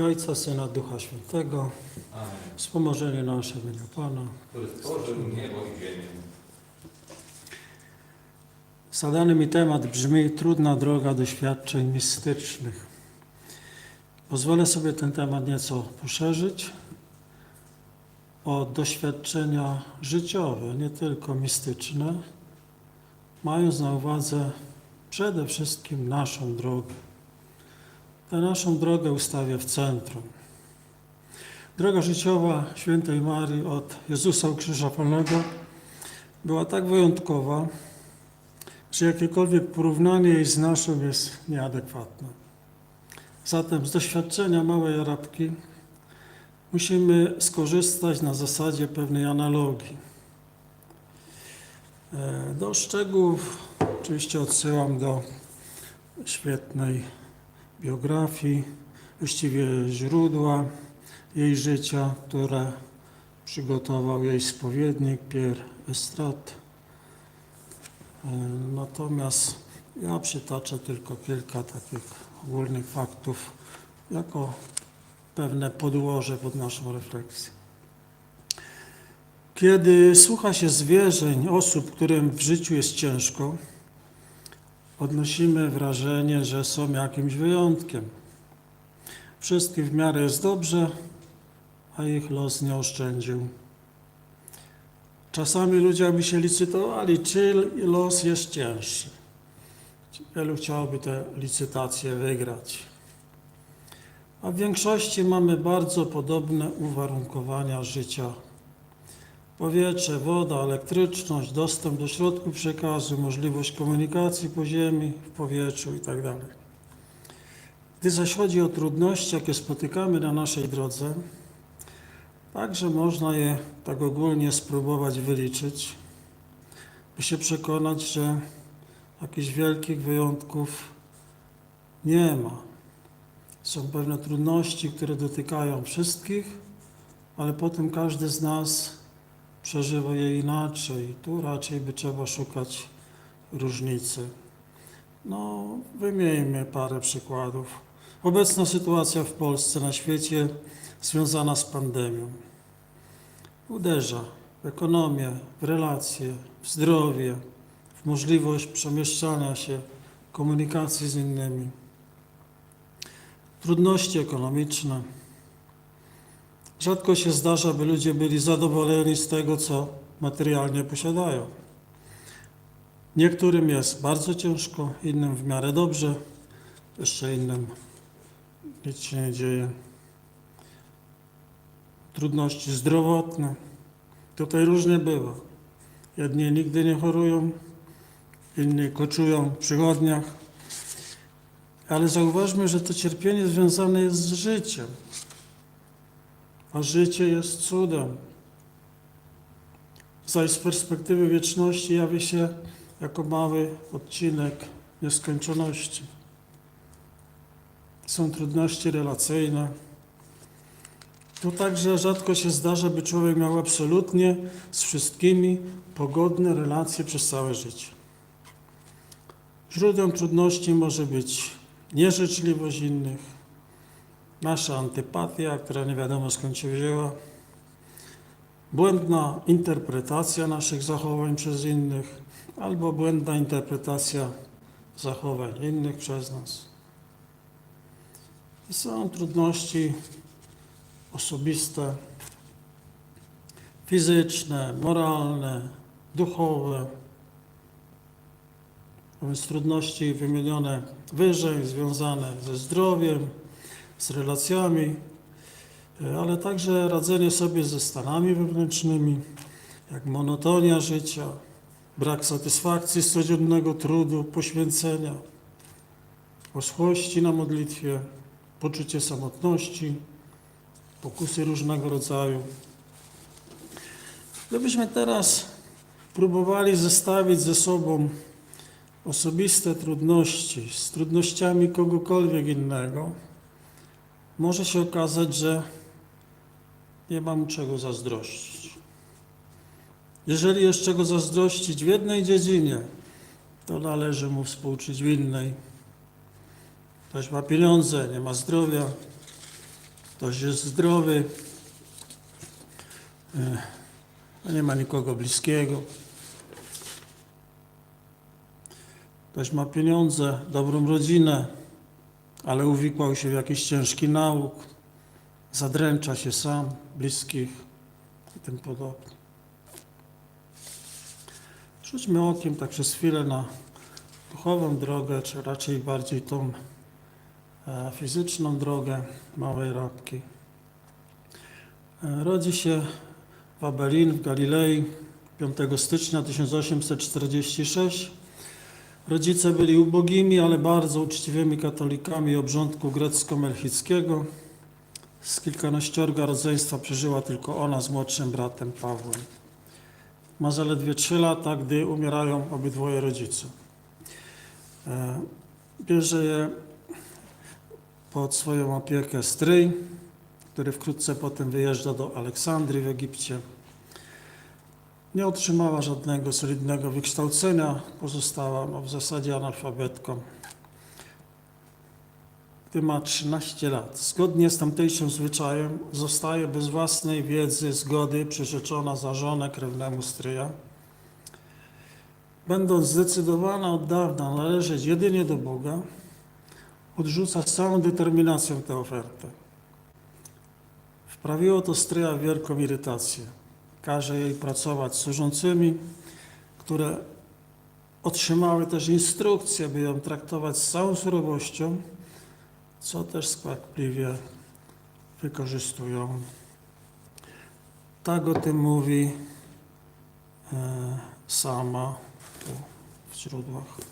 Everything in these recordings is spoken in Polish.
I Ojca, Syna, Ducha Świętego, Amen. wspomożenie nasze imieniu Pana. Który stworzył niebo i ziemię. Zadany mi temat brzmi Trudna droga doświadczeń mistycznych. Pozwolę sobie ten temat nieco poszerzyć o doświadczenia życiowe, nie tylko mistyczne, mając na uwadze przede wszystkim naszą drogę. Tę naszą drogę ustawię w centrum. Droga życiowa świętej Marii od Jezusa Ukrzyżowanego była tak wyjątkowa, że jakiekolwiek porównanie jej z naszą jest nieadekwatne. Zatem z doświadczenia małej Arabki musimy skorzystać na zasadzie pewnej analogii. E, Do szczegółów oczywiście odsyłam do świetnej biografii, właściwie źródła jej życia, które przygotował jej spowiednik Pierre Estrat. E, Natomiast ja przytaczę tylko kilka takich ogólnych faktów jako pewne podłoże pod naszą refleksję. Kiedy słucha się zwierzeń osób, którym w życiu jest ciężko, odnosimy wrażenie, że są jakimś wyjątkiem. Wszystkim w miarę jest dobrze, a ich los nie oszczędził. Czasami ludzie by się licytowali, czy los jest cięższy. Wielu chciałoby te licytacje wygrać. A w większości mamy bardzo podobne uwarunkowania życia. Powietrze, woda, elektryczność, dostęp do środków przekazu, możliwość komunikacji po ziemi, w powietrzu itd. Gdy zaś chodzi o trudności, jakie spotykamy na naszej drodze, Także można je tak ogólnie spróbować wyliczyć, by się przekonać, że jakichś wielkich wyjątków nie ma. Są pewne trudności, które dotykają wszystkich, ale potem każdy z nas przeżywa je inaczej. Tu raczej by trzeba szukać różnicy. No, wymieńmy parę przykładów. Obecna sytuacja w Polsce, na świecie związana z pandemią. Uderza w ekonomię, w relacje, w zdrowie, w możliwość przemieszczania się, komunikacji z innymi. Trudności ekonomiczne. Rzadko się zdarza, by ludzie byli zadowoleni z tego, co materialnie posiadają. Niektórym jest bardzo ciężko, innym w miarę dobrze, jeszcze innym nic się nie dzieje trudności zdrowotne. Tutaj różnie bywa. Jedni nigdy nie chorują, inni koczują w przychodniach. Ale zauważmy, że to cierpienie związane jest z życiem. A życie jest cudem. Zaś z perspektywy wieczności jawi się jako mały odcinek nieskończoności. Są trudności relacyjne, to także rzadko się zdarza, by człowiek miał absolutnie z wszystkimi pogodne relacje przez całe życie. Źródłem trudności może być nieżyczliwość innych, nasza antypatia, która nie wiadomo skąd się wzięła, błędna interpretacja naszych zachowań przez innych albo błędna interpretacja zachowań innych przez nas. I są trudności osobiste, fizyczne, moralne, duchowe. A więc trudności wymienione wyżej, związane ze zdrowiem, z relacjami, ale także radzenie sobie ze stanami wewnętrznymi, jak monotonia życia, brak satysfakcji z codziennego trudu, poświęcenia, oschłości na modlitwie, poczucie samotności, pokusy różnego rodzaju. Gdybyśmy teraz próbowali zestawić ze sobą osobiste trudności z trudnościami kogokolwiek innego, może się okazać, że nie mam czego zazdrościć. Jeżeli jest czego zazdrościć w jednej dziedzinie, to należy mu współczuć w innej. Ktoś ma pieniądze, nie ma zdrowia. Ktoś jest zdrowy, e, a nie ma nikogo bliskiego. Ktoś ma pieniądze, dobrą rodzinę, ale uwikłał się w jakiś ciężki nauk, zadręcza się sam, bliskich i tym podobne. Rzućmy okiem tak przez chwilę na duchową drogę, czy raczej bardziej tą e, fizyczną drogę małej rabki. E, rodzi się w Abelin w Galilei 5 stycznia 1846. Rodzice byli ubogimi, ale bardzo uczciwymi katolikami obrządku grecko-melchickiego. Z kilkanaściorga rodzeństwa przeżyła tylko ona z młodszym bratem Pawłem. Ma zaledwie 3 lata, gdy umierają obydwoje rodzice. E, Bierze je pod swoją opiekę stryj, który wkrótce potem wyjeżdża do Aleksandrii w Egipcie. Nie otrzymała żadnego solidnego wykształcenia, pozostała no, w zasadzie analfabetką. Gdy ma 13 lat, zgodnie z tamtejszym zwyczajem, zostaje bez własnej wiedzy, zgody przyrzeczona za żonę krewnemu stryja. Będąc zdecydowana od dawna należeć jedynie do Boga, odrzuca z całą determinacją tę ofertę. Wprawiło to stryja w wielką irytację. Każe jej pracować z służącymi, które otrzymały też instrukcję, by ją traktować z całą surowością, co też skwapliwie wykorzystują. Tak o tym mówi e, sama tu w źródłach.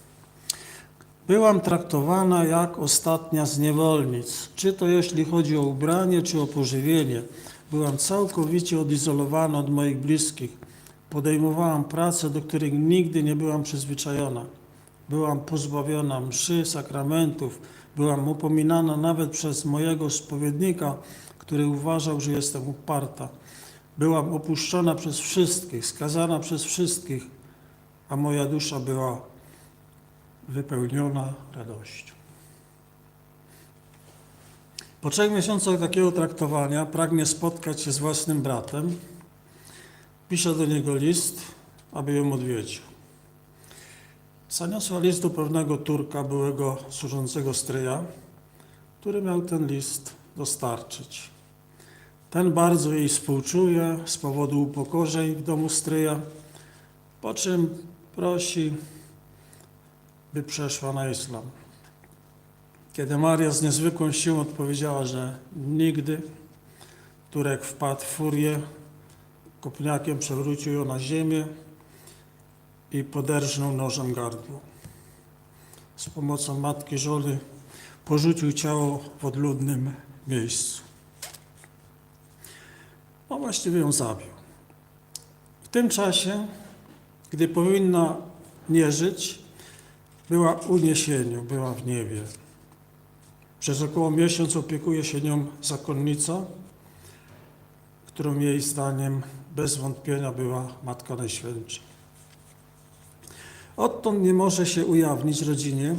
Byłam traktowana jak ostatnia z niewolnic, czy to jeśli chodzi o ubranie, czy o pożywienie. Byłam całkowicie odizolowana od moich bliskich. Podejmowałam prace, do których nigdy nie byłam przyzwyczajona. Byłam pozbawiona mszy, sakramentów. Byłam upominana nawet przez mojego spowiednika, który uważał, że jestem uparta. Byłam opuszczona przez wszystkich, skazana przez wszystkich, a moja dusza była wypełniona radością. Po trzech miesiącach takiego traktowania pragnie spotkać się z własnym bratem. Pisze do niego list, aby ją odwiedził. Zaniosła list do pewnego Turka, byłego służącego stryja, który miał ten list dostarczyć. Ten bardzo jej współczuje z powodu upokorzeń w domu stryja, po czym prosi, by przeszła na islam. Kiedy Maria z niezwykłą siłą odpowiedziała, że nigdy, Turek wpadł w furię, kopniakiem przewrócił ją na ziemię i poderżnął nożem gardło. Z pomocą matki żony porzucił ciało w odludnym miejscu. No właściwie ją zabił. W tym czasie, gdy powinna nie żyć, była uniesieniu, była w niebie. Przez około miesiąc opiekuje się nią zakonnica, którą jej zdaniem bez wątpienia była Matka Najświętsza. Odtąd nie może się ujawnić rodzinie.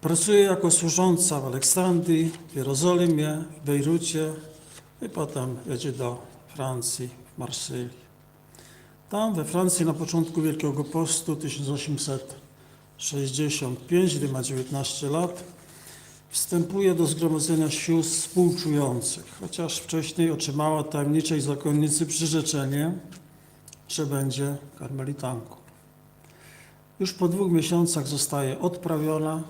Pracuje jako służąca w Aleksandrii, w Jerozolimie, w Bejrucie i potem jedzie do Francji, w Marsylii. Tam we Francji na początku Wielkiego Postu 1865, gdy ma 19 lat, wstępuje do zgromadzenia sióstr współczujących, chociaż wcześniej otrzymała tajemniczej zakonnicy przyrzeczenie, że będzie karmelitanką. Już po dwóch miesiącach zostaje odprawiona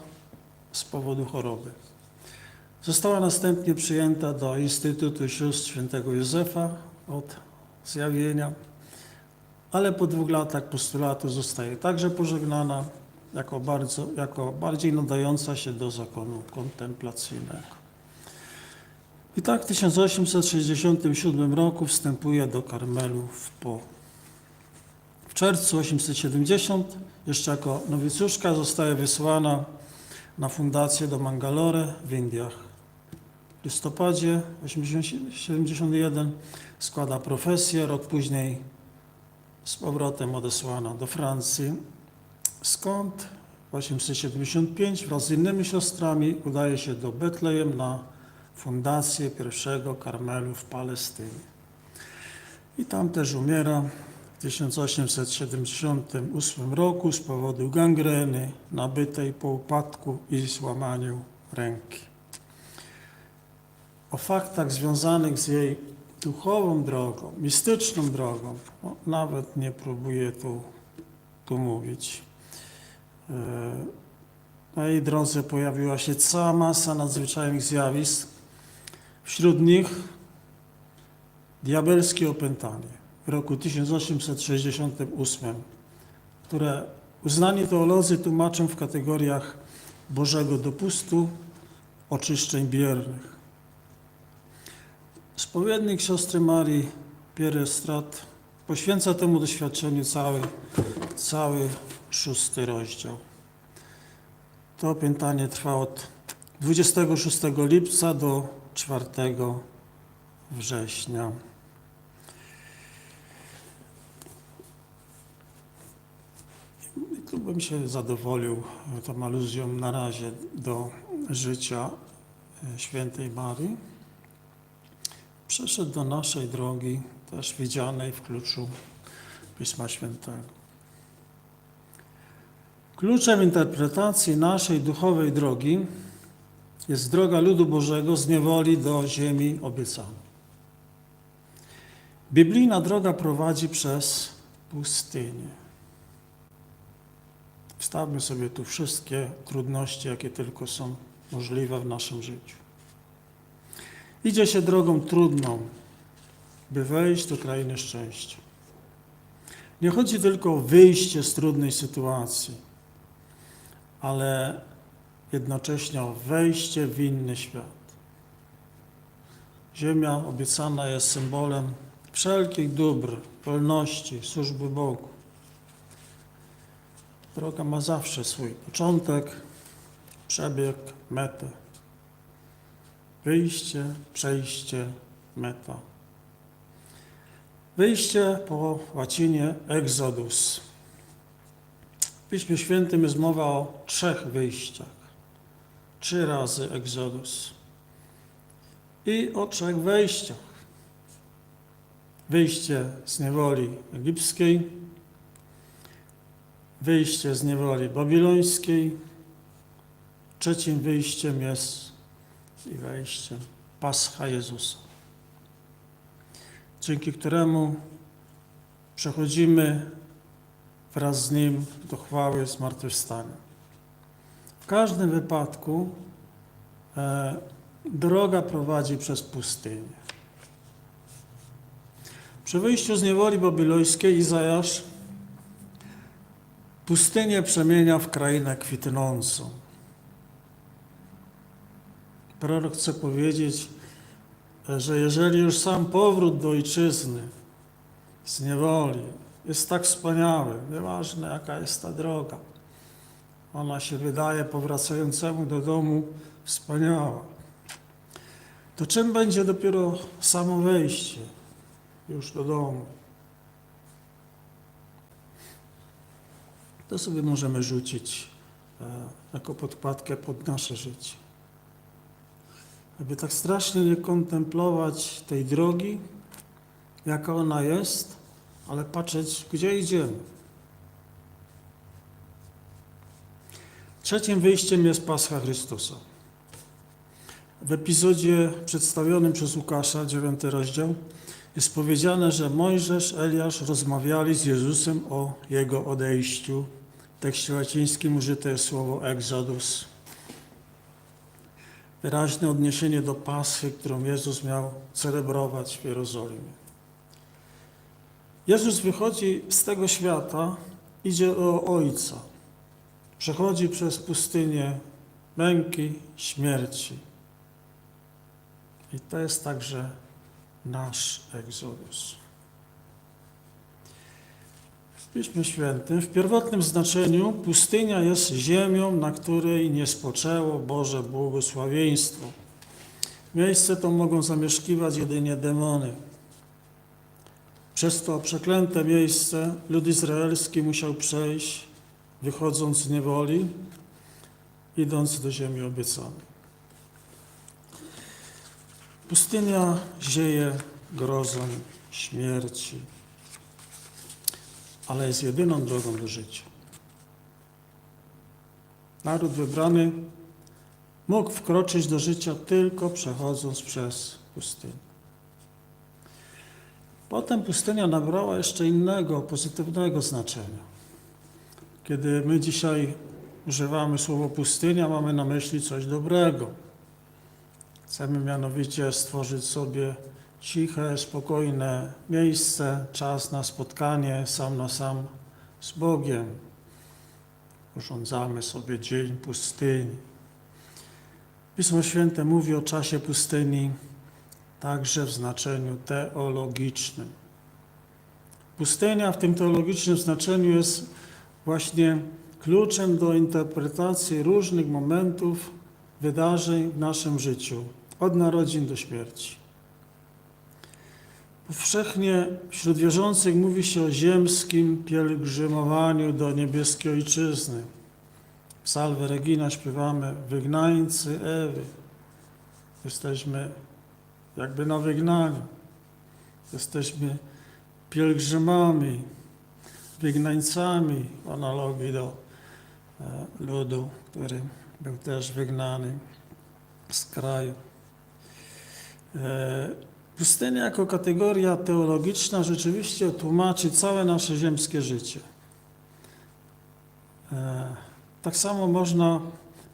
z powodu choroby. Została następnie przyjęta do Instytutu Sióstr Świętego Józefa od zjawienia, ale po dwóch latach postulatu zostaje także pożegnana jako, bardzo, jako bardziej nadająca się do zakonu kontemplacyjnego. I tak w 1867 roku wstępuje do Karmelu w Po. W czerwcu 870 jeszcze jako nowicjuszka zostaje wysłana na fundację do Mangalore w Indiach. W listopadzie 1871 składa profesję, rok później z powrotem odesłana do Francji, skąd 1875 wraz z innymi siostrami udaje się do Betlejem na fundację pierwszego Karmelu w Palestynie. I tam też umiera w 1878 roku z powodu gangreny nabytej po upadku i złamaniu ręki. O faktach związanych z jej duchową drogą, mistyczną drogą, no, nawet nie próbuję tu, tu mówić. E, Na jej drodze pojawiła się cała masa nadzwyczajnych zjawisk. Wśród nich diabelskie opętanie w roku 1868, które uznani teolodzy tłumaczą w kategoriach Bożego dopustu, oczyszczeń biernych. Spowiednik siostry Marii Pierestrat poświęca temu doświadczeniu cały, cały szósty rozdział. To opętanie trwa od 26 lipca do 4 września. Tu bym się zadowolił tą aluzją na razie do życia e, świętej Marii. Przeszedł do naszej drogi, też widzianej w kluczu Pisma Świętego. Kluczem interpretacji naszej duchowej drogi jest droga ludu Bożego z niewoli do ziemi obiecanej. Biblijna droga prowadzi przez pustynię. Wstawmy sobie tu wszystkie trudności, jakie tylko są możliwe w naszym życiu. Idzie się drogą trudną, by wejść do krainy szczęścia. Nie chodzi tylko o wyjście z trudnej sytuacji, ale jednocześnie wejście w inny świat. Ziemia obiecana jest symbolem wszelkich dóbr, wolności, służby Bogu. Droga ma zawsze swój początek, przebieg, metę. Wyjście, przejście, meta. Wyjście po łacinie exodus. W Piśmie Świętym jest mowa o trzech wyjściach. Trzy razy exodus. I o trzech wejściach. Wyjście z niewoli egipskiej, wyjście z niewoli babilońskiej, trzecim wyjściem jest i wejściem Pascha Jezusa, dzięki któremu przechodzimy wraz z Nim do chwały zmartwychwstania. W każdym wypadku e, droga prowadzi przez pustynię. Przy wyjściu z niewoli babilońskiej Izajasz pustynię przemienia w krainę kwitnącą. Prorok chce powiedzieć, że jeżeli już sam powrót do ojczyzny z niewoli jest tak wspaniały, nieważne jaka jest ta droga, ona się wydaje powracającemu do domu wspaniała, to czym będzie dopiero samo wejście już do domu? To sobie możemy rzucić e, jako podkładkę pod nasze życie. Aby tak strasznie nie kontemplować tej drogi, jaka ona jest, ale patrzeć, gdzie idziemy. Trzecim wyjściem jest Pascha Chrystusa. W epizodzie przedstawionym przez Łukasza, dziewiąty rozdział, jest powiedziane, że Mojżesz, Eliasz rozmawiali z Jezusem o Jego odejściu. W tekście łacińskim użyte jest słowo exodus wyraźne odniesienie do Paschy, którą Jezus miał celebrować w Jerozolimie. Jezus wychodzi z tego świata, idzie do Ojca. Przechodzi przez pustynię męki, śmierci. I to jest także nasz egzodus. W Piśmie Świętym w pierwotnym znaczeniu pustynia jest ziemią, na której nie spoczęło Boże błogosławieństwo. Miejsce to mogą zamieszkiwać jedynie demony. Przez to przeklęte miejsce lud izraelski musiał przejść wychodząc z niewoli, idąc do ziemi obiecanej. Pustynia zieje grozą śmierci, ale jest jedyną drogą do życia. Naród wybrany mógł wkroczyć do życia tylko przechodząc przez pustynię. Potem pustynia nabrała jeszcze innego, pozytywnego znaczenia. Kiedy my dzisiaj używamy słowa pustynia, mamy na myśli coś dobrego. Chcemy mianowicie stworzyć sobie ciche, spokojne miejsce, czas na spotkanie sam na sam z Bogiem. Urządzamy sobie dzień pustyni. Pismo Święte mówi o czasie pustyni także w znaczeniu teologicznym. Pustynia w tym teologicznym znaczeniu jest właśnie kluczem do interpretacji różnych momentów, wydarzeń w naszym życiu, od narodzin do śmierci. Powszechnie wśród wierzących mówi się o ziemskim pielgrzymowaniu do niebieskiej ojczyzny. Salve Regina śpiewamy wygnańcy Ewy. Jesteśmy jakby na wygnaniu. Jesteśmy pielgrzymami, wygnańcami, w analogii do e, ludu, który był też wygnany z kraju. E, Pustynia jako kategoria teologiczna rzeczywiście tłumaczy całe nasze ziemskie życie. E, Tak samo można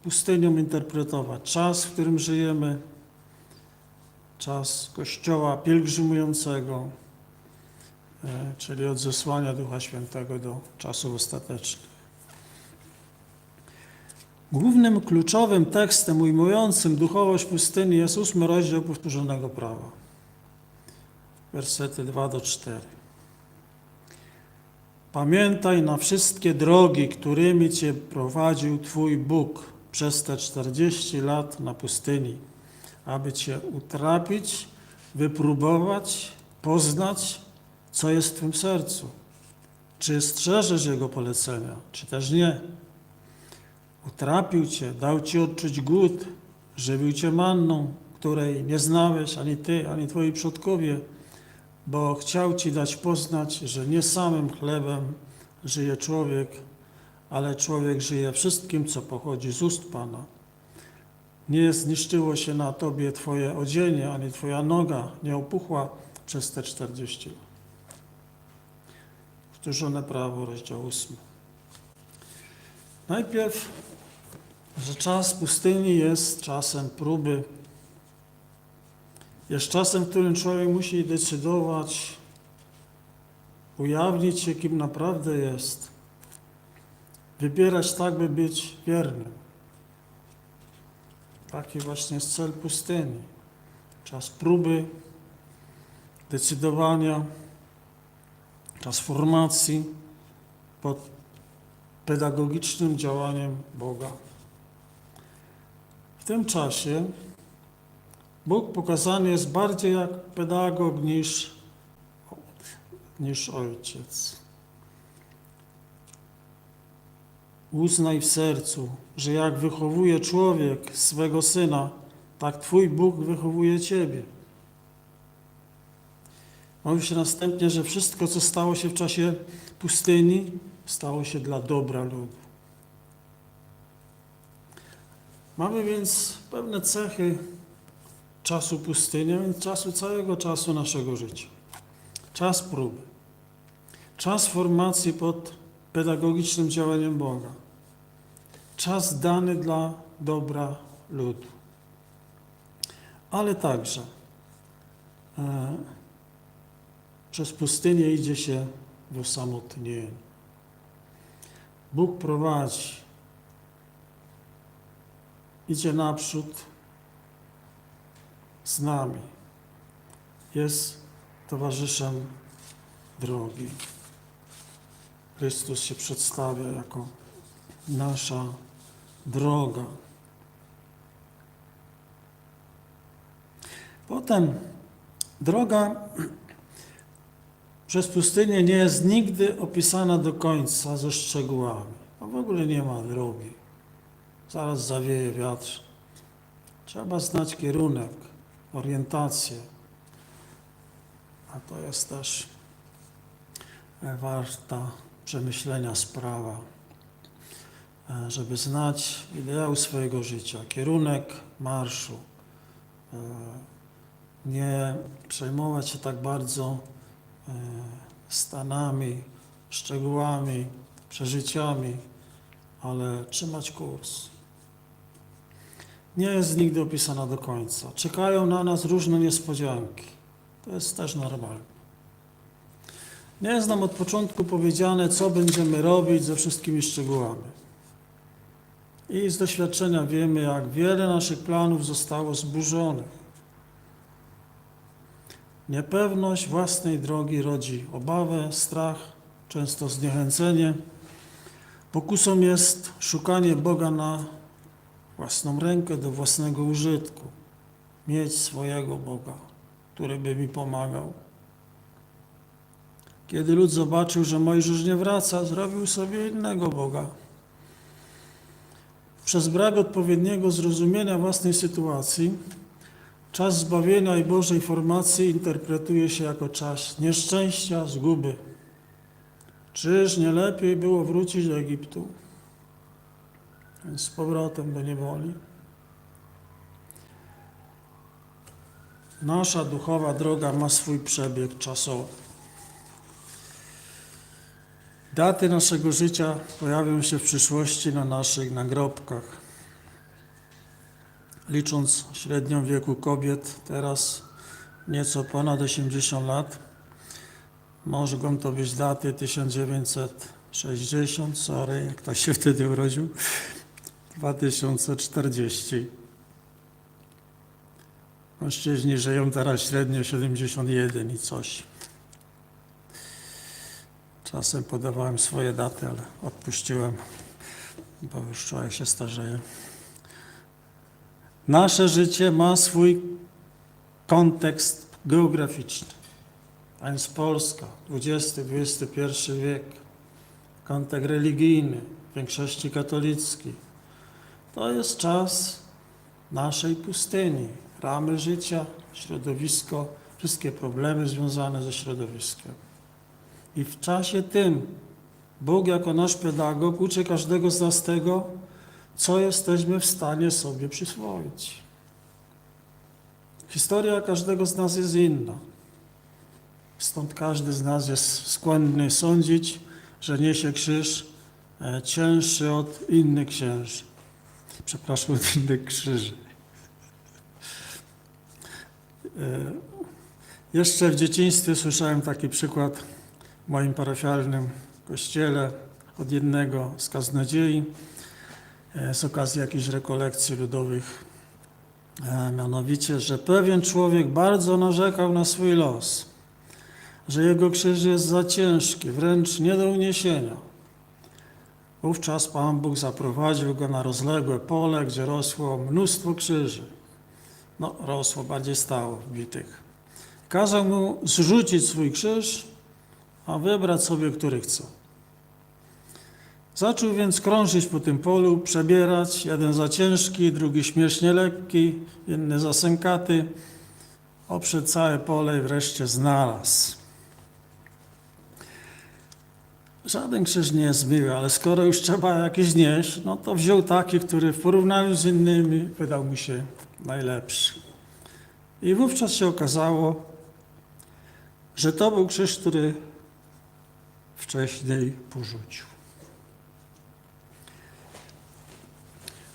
pustynią interpretować czas, w którym żyjemy, czas Kościoła pielgrzymującego, e, czyli od zesłania Ducha Świętego do czasów ostatecznych. Głównym kluczowym tekstem ujmującym duchowość pustyni jest ósmy rozdział powtórzonego prawa. Wersety 2 do 4. Pamiętaj na wszystkie drogi, którymi Cię prowadził Twój Bóg przez te 40 lat na pustyni, aby Cię utrapić, wypróbować, poznać, co jest w Twym sercu. Czy strzeżesz Jego polecenia, czy też nie. Utrapił Cię, dał Ci odczuć głód, żywił Cię manną, której nie znałeś ani Ty, ani Twoi przodkowie, bo chciał Ci dać poznać, że nie samym chlebem żyje człowiek, ale człowiek żyje wszystkim, co pochodzi z ust Pana. Nie zniszczyło się na Tobie Twoje odzienie, ani Twoja noga nie opuchła przez te 40 lat. Powtórzone prawo, rozdział 8. Najpierw, że czas pustyni jest czasem próby, jest czasem, w którym człowiek musi decydować, ujawnić się, kim naprawdę jest, wybierać tak, by być wiernym. Taki właśnie jest cel pustyni. Czas próby, decydowania, czas formacji pod pedagogicznym działaniem Boga. W tym czasie Bóg pokazany jest bardziej jak pedagog niż, niż ojciec. Uznaj w sercu, że jak wychowuje człowiek swego syna, tak Twój Bóg wychowuje Ciebie. Mówi się następnie, że wszystko, co stało się w czasie pustyni, stało się dla dobra ludu. Mamy więc pewne cechy czasu pustyni, więc czasu całego czasu naszego życia. Czas próby. Czas formacji pod pedagogicznym działaniem Boga. Czas dany dla dobra ludu. Ale także e, przez pustynię idzie się w osamotnieniu. Bóg prowadzi, idzie naprzód z nami, jest towarzyszem drogi. Chrystus się przedstawia jako nasza droga. Potem droga przez pustynię nie jest nigdy opisana do końca ze szczegółami. a w ogóle nie ma drogi. Zaraz zawieje wiatr. Trzeba znać kierunek, orientację. A to jest też warta przemyślenia sprawa, e, żeby znać ideał swojego życia, kierunek marszu. E, Nie przejmować się tak bardzo e, stanami, szczegółami, przeżyciami, ale trzymać kurs. Nie jest nigdy opisana do końca. Czekają na nas różne niespodzianki. To jest też normalne. Nie jest nam od początku powiedziane, co będziemy robić ze wszystkimi szczegółami. I z doświadczenia wiemy, jak wiele naszych planów zostało zburzonych. Niepewność własnej drogi rodzi obawę, strach, często zniechęcenie. Pokusą jest szukanie Boga na własną rękę, do własnego użytku. Mieć swojego Boga, który by mi pomagał. Kiedy lud zobaczył, że Mojżesz nie wraca, zrobił sobie innego Boga. Przez brak odpowiedniego zrozumienia własnej sytuacji, czas zbawienia i Bożej formacji interpretuje się jako czas nieszczęścia, zguby. Czyż nie lepiej było wrócić do Egiptu? Więc z powrotem do niewoli. Nasza duchowa droga ma swój przebieg czasowy. Daty naszego życia pojawią się w przyszłości na naszych nagrobkach. Licząc średnią wieku kobiet, teraz nieco ponad 80 lat, mogą to być daty 1960, sorry, jak ktoś się wtedy urodził, 2040. Mężczyźni żyją teraz średnio 71 i coś. Czasem podawałem swoje daty, ale odpuściłem, bo już człowiek się starzeje. Nasze życie ma swój kontekst geograficzny, a więc Polska, XX-XXI wiek, kontekst religijny, w większości katolicki. To jest czas naszej pustyni, ramy życia, środowisko, wszystkie problemy związane ze środowiskiem. I w czasie tym Bóg jako nasz pedagog uczy każdego z nas tego, co jesteśmy w stanie sobie przyswoić. Historia każdego z nas jest inna. Stąd każdy z nas jest skłonny sądzić, że niesie krzyż e, cięższy od innych księży. Przepraszam, od innych krzyży. E, Jeszcze w dzieciństwie słyszałem taki przykład w moim parafialnym kościele od jednego z kaznodziei e, z okazji jakichś rekolekcji ludowych. E, Mianowicie, że pewien człowiek bardzo narzekał na swój los, że jego krzyż jest za ciężki, wręcz nie do uniesienia. Wówczas Pan Bóg zaprowadził go na rozległe pole, gdzie rosło mnóstwo krzyży. No, rosło, bardziej stało wbitych. Kazał mu zrzucić swój krzyż, a wybrać sobie, który chce. Zaczął więc krążyć po tym polu, przebierać, jeden za ciężki, drugi śmiesznie lekki, inny za sękaty. Obszedł całe pole i wreszcie znalazł. Żaden krzyż nie jest miły, ale skoro już trzeba jakiś nieść, no to wziął taki, który w porównaniu z innymi wydał mu się najlepszy. I wówczas się okazało, że to był krzyż, który wcześniej porzucił.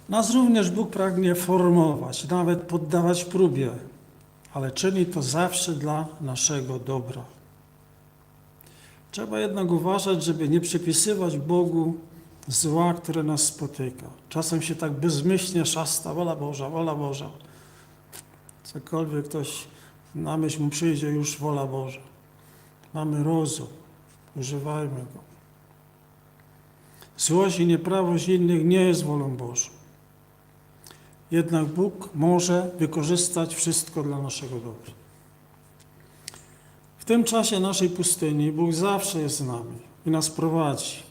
Nas również Bóg pragnie formować, nawet poddawać próbie, ale czyni to zawsze dla naszego dobra. Trzeba jednak uważać, żeby nie przypisywać Bogu zła, które nas spotyka. Czasem się tak bezmyślnie szasta, wola Boża, wola Boża. Cokolwiek ktoś na myśl mu przyjdzie, już wola Boża. Mamy rozum, używajmy go. Złość i nieprawość innych nie jest wolą Bożą. Jednak Bóg może wykorzystać wszystko dla naszego dobra. W tym czasie naszej pustyni Bóg zawsze jest z nami i nas prowadzi.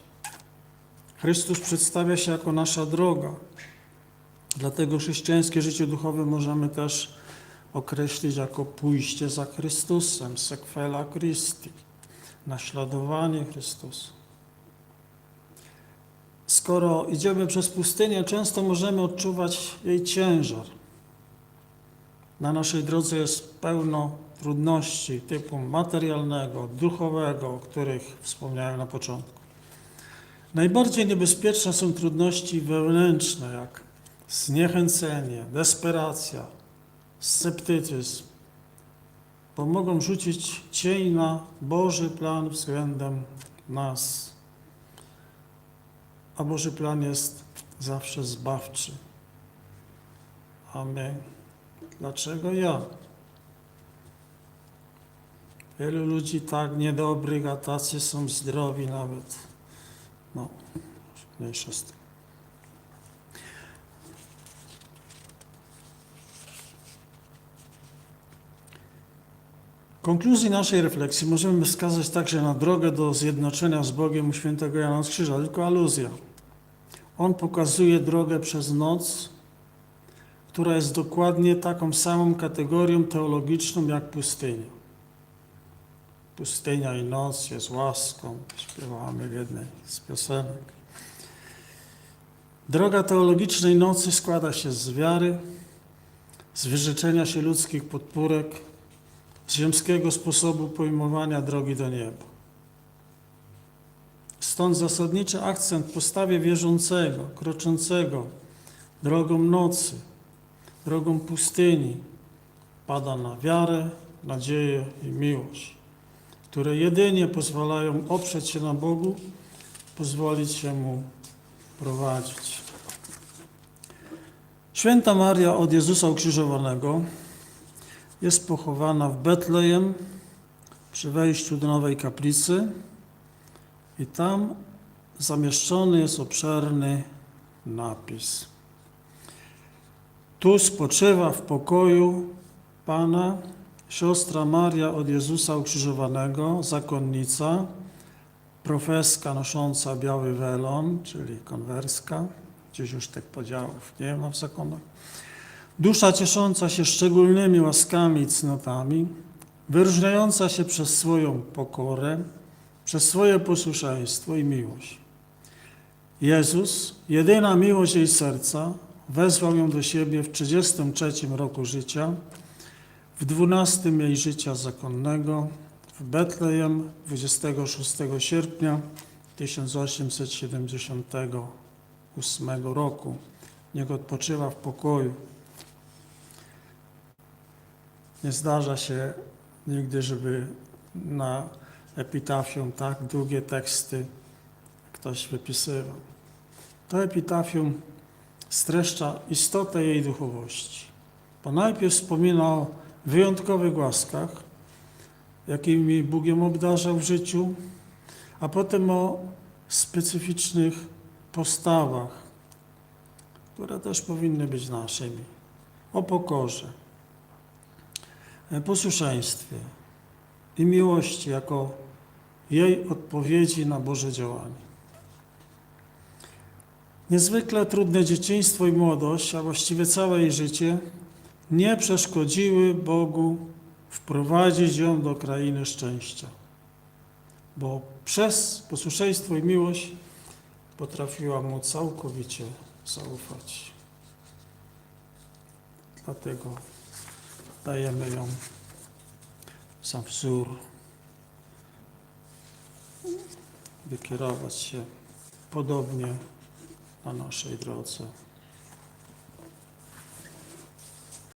Chrystus przedstawia się jako nasza droga. Dlatego chrześcijańskie życie duchowe możemy też określić jako pójście za Chrystusem, sequela Christi, naśladowanie Chrystusa. Skoro idziemy przez pustynię, często możemy odczuwać jej ciężar. Na naszej drodze jest pełno trudności typu materialnego, duchowego, o których wspomniałem na początku. Najbardziej niebezpieczne są trudności wewnętrzne, jak zniechęcenie, desperacja, sceptycyzm, bo mogą rzucić cień na Boży plan względem nas. A Boży plan jest zawsze zbawczy. Amen. Dlaczego ja? Wielu ludzi tak niedobrych, a tacy są zdrowi nawet. No, mniejsza z. konkluzji naszej refleksji możemy wskazać także na drogę do zjednoczenia z Bogiem u świętego Jana z Krzyża, tylko aluzja. On pokazuje drogę przez noc, która jest dokładnie taką samą kategorią teologiczną jak pustynia. Pustynia i noc jest łaską, śpiewamy w jednej z piosenek. Droga teologicznej nocy składa się z wiary, z wyrzeczenia się ludzkich podpórek, ziemskiego sposobu pojmowania drogi do nieba. Stąd zasadniczy akcent w postawie wierzącego, kroczącego drogą nocy, drogą pustyni pada na wiarę, nadzieję i miłość, które jedynie pozwalają oprzeć się na Bogu, pozwolić się Mu prowadzić. Święta Maria od Jezusa ukrzyżowanego jest pochowana w Betlejem przy wejściu do Nowej Kaplicy i tam zamieszczony jest obszerny napis. Tu spoczywa w pokoju Pana siostra Maria od Jezusa ukrzyżowanego, zakonnica, profeska nosząca biały welon, czyli konwerska, gdzieś już tych podziałów nie ma w zakonach, dusza ciesząca się szczególnymi łaskami i cnotami, wyróżniająca się przez swoją pokorę, przez swoje posłuszeństwo i miłość. Jezus, jedyna miłość jej serca, wezwał ją do siebie w 33 roku życia, w 12 jej życia zakonnego, w Betlejem 26 sierpnia 1878 roku. Niech odpoczywa w pokoju. Nie zdarza się nigdy, żeby na epitafium tak długie teksty ktoś wypisywał. To epitafium streszcza istotę jej duchowości. Bo najpierw wspomina o wyjątkowych łaskach, jakimi Bogiem obdarzał w życiu, a potem o specyficznych postawach, które też powinny być naszymi. O pokorze, posłuszeństwie i miłości jako jej odpowiedzi na Boże działanie. Niezwykle trudne dzieciństwo i młodość, a właściwie całe jej życie, nie przeszkodziły Bogu wprowadzić ją do krainy szczęścia, bo przez posłuszeństwo i miłość potrafiła mu całkowicie zaufać. Dlatego dajemy ją za wzór, by kierować się podobnie na naszej drodze.